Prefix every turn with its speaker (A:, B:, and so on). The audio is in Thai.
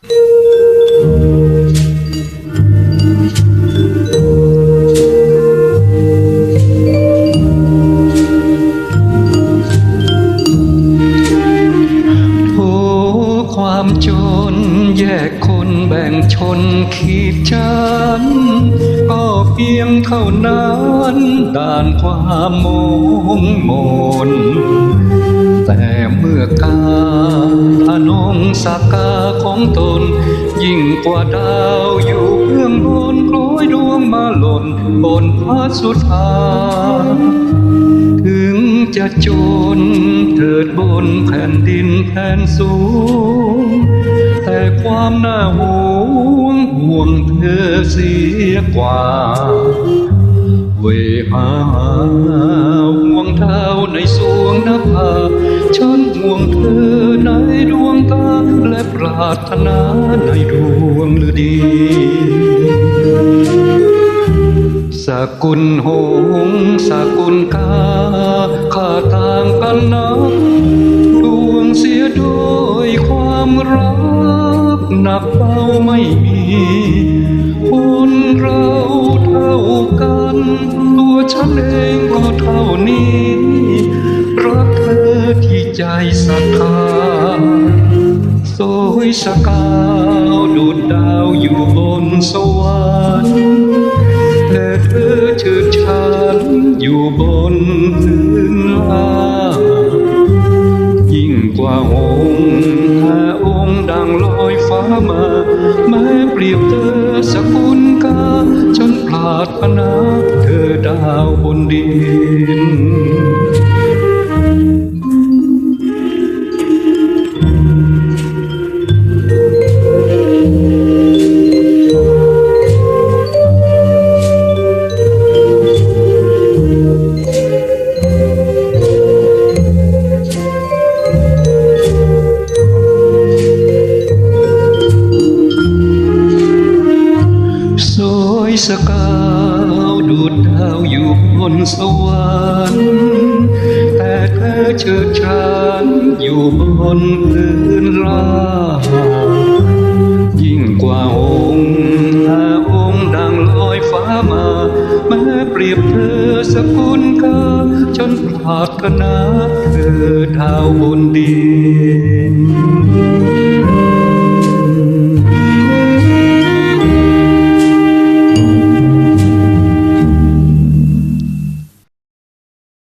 A: โอ้ความจนแยกคนแบ่งชนขีดฉันก็เพียงเท่านั้นด่านความมงมนแต่เมื่อกา สากกาของตน ยิ่งกว่าดาวอยู่เบื้องบนโกลอยดวงมาหล่นบนพระสุธาถึงจะจนเถิดบนแผ่นดินแผ่นสูง แต่ความน่าห่วงห่วงเธอเสียกว่าเวหาห่วงเท้าในสวง นภาฉันห่วงเธอในดวงตา และปรารถนาในดวงฤดีสกุลหงสกุลกาข้าต่างกันนักดวงเสียโดยความรักหนักเบาไม่มีคนเราเท่ากัน ตัวฉันเองก็เท่านี้ รักเธอที่ใจศรัทธาสวยสกาวดูดดาวอยู่บนสวรรค์แต่เธอเชิดฉันอยู่บนพื้นลางยิ่งกว่าหงส์ห้าองค์ดังลอยฟ้ามาแม้เปรียบเธอสกุลกาฉันปรารถนาเธอดาวบนดิน สกาวดูดดาวอยู่บนสวรรค์แต่เธอเชิดฉันอยู่บนพื้นราบยิ่งกว่าองค์ห้าองค์ดังลอยฟ้ามาแม้เปรียบเธอสกุลกาจนปรารถนาเธอดาวบนดิน